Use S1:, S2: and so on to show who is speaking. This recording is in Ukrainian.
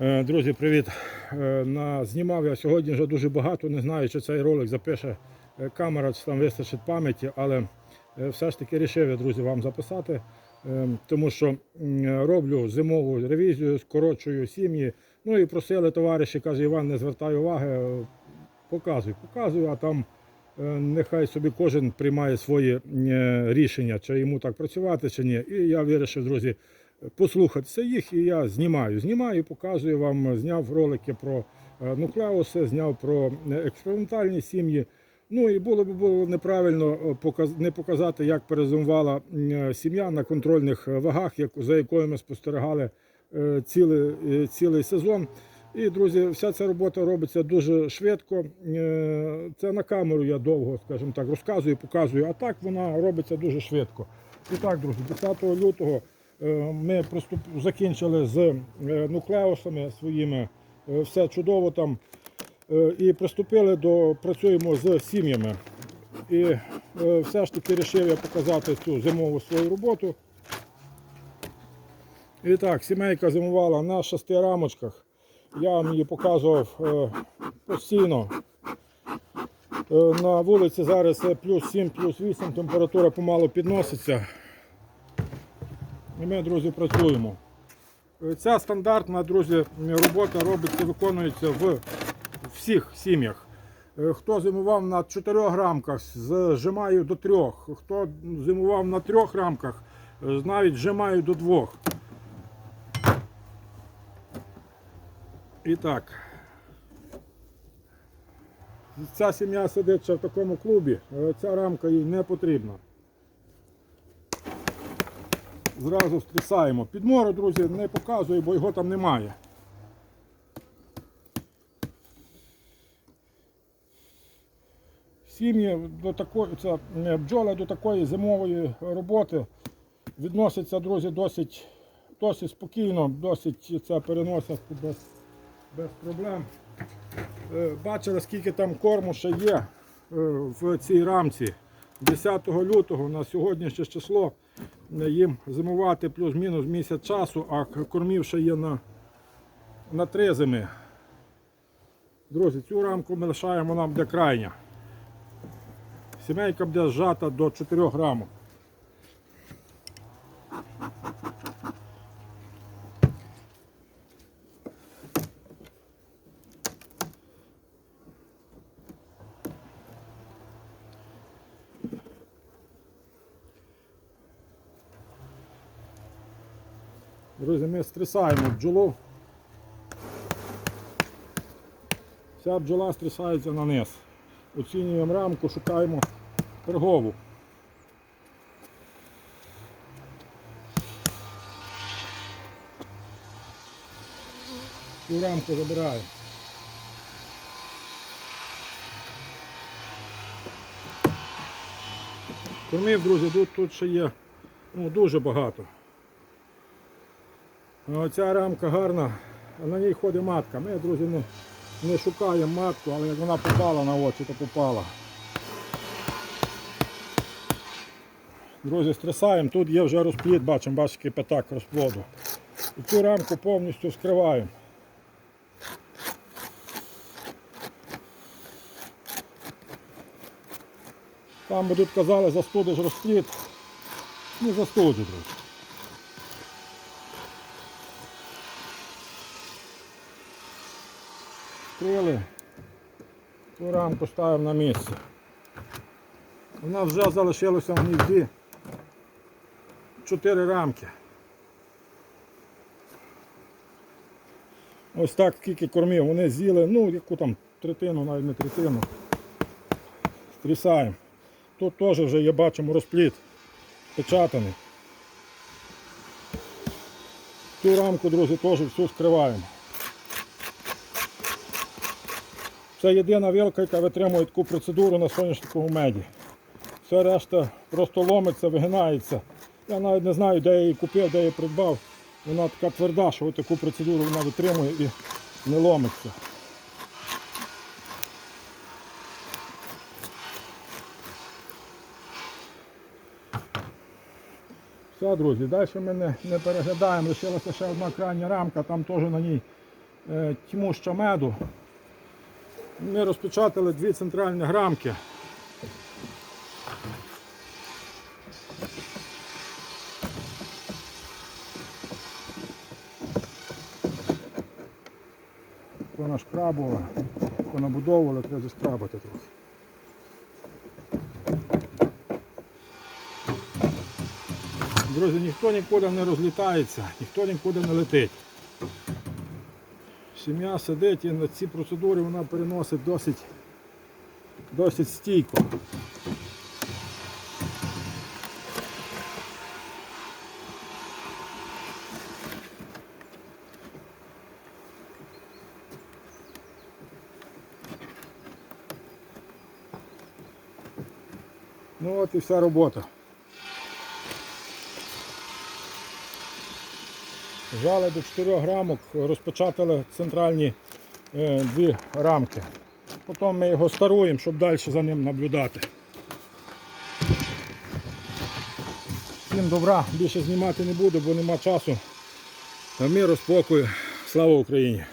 S1: Е, Друзі, привіт. Е, знімав я сьогодні вже дуже багато, не знаю, чи цей ролик запише е, камера, чи там вистачить пам'яті, але все ж таки вирішив я, друзі, вам записати, тому що роблю зимову ревізію, скорочую сім'ї. Ну і просили товариші, каже Іван, не звертай уваги, показуй, показую, а там нехай собі кожен приймає свої рішення, чи йому так працювати, чи ні. І я вирішив, друзі, послухатися їх, і я знімаю. Знімаю, показую вам, зняв ролики про е, нуклеуси, зняв про е, експериментальні сім'ї. Ну і було б було неправильно е, не показати, як перезимувала сім'я на контрольних вагах, за якою ми спостерігали цілий, цілий сезон. І, друзі, вся ця робота робиться дуже швидко. Це на камеру я довго, скажімо так, розказую, показую, а так вона робиться дуже швидко. І так, друзі, 10 лютого ми проступ... закінчили з е, нуклеусами своїми. Е, Все чудово там. Е, І приступили до працюємо з сім'ями. І е, все ж таки вирішив я показати цю зимову свою роботу. І так, сімейка зимувала на шести рамочках. Я вам її показував е, постійно. Е, на вулиці зараз е, плюс 7, плюс 8, температура помалу підноситься. І ми, друзі, працюємо. Е, Ця стандартна, друзі, робота робиться, виконується в всіх сім'ях. Е, Хто зимував на 4 рамках, зжимаю до 3. Хто зимував на 3 рамках, е, навіть зжимаю до 2. І так. Ця сім'я сидить в такому клубі, ця рамка їй не потрібна. Зразу стрісаємо. Підмору, друзі, не показую, бо його там немає. Сім'ї до такої, це е, бджоли до такої зимової роботи відносяться, друзі, досить, досить спокійно, досить це переносять без, без проблем. Е, Бачили, скільки там корму ще є е, в цій рамці. 10 лютого на сьогоднішнє число їм зимувати плюс-мінус місяць часу, а кормів ще є на, на три зими. Друзі, цю рамку ми лишаємо нам для крайня. Сімейка буде зжата до 4 рамок. Друзі, ми стрісаємо бджолу. Ця бджола стрісається на низ. Оцінюємо рамку, шукаємо торгову. Цю рамку забираємо. Кормів, друзі, тут, тут ще є ну, дуже багато. Оця рамка гарна, на ній ходить матка. Ми, друзі, не, не шукаємо матку, але як вона попала на очі, то попала. Друзі, стрясаємо, тут є вже розплід, бачимо, бачите, п'ятак розплоду. І цю рамку повністю вскриваємо. Там би тут казали, застудиш розплід. Не застуджу, друзі. Стріли. Цю рамку ставимо на місце. У нас вже залишилося в гнізді 4 рамки. Ось так скільки кормів. Вони з'їли, ну, яку там третину, навіть не третину. Стрісаємо. Тут теж вже є, бачимо, розпліт печатаний. Цю рамку, друзі, теж всю скриваємо. Це єдина вилка, яка витримує таку процедуру на соняшниковому меді. Все решта просто ломиться, вигинається. Я навіть не знаю, де я її купив, де я її придбав. Вона така тверда, що таку процедуру вона витримує і не ломиться. Все, друзі, далі ми не, не переглядаємо. Лишилася ще одна крайня рамка, там теж на ній е, тьмуща меду. Ми розпечатали дві центральні грамки. Вона шкрабова, вона будовувала, треба заскрабати трохи. Друзі, ніхто нікуди не розлітається, ніхто нікуди не летить. Сім'я сидить і на ці процедури вона переносить досить, досить стійко. Ну от і вся робота. Жали до 4 грамок, розпечатали центральні е, дві рамки. Потім ми його старуємо, щоб далі за ним наблюдати. Всім добра, більше знімати не буду, бо нема часу. Миру, спокою. Слава Україні!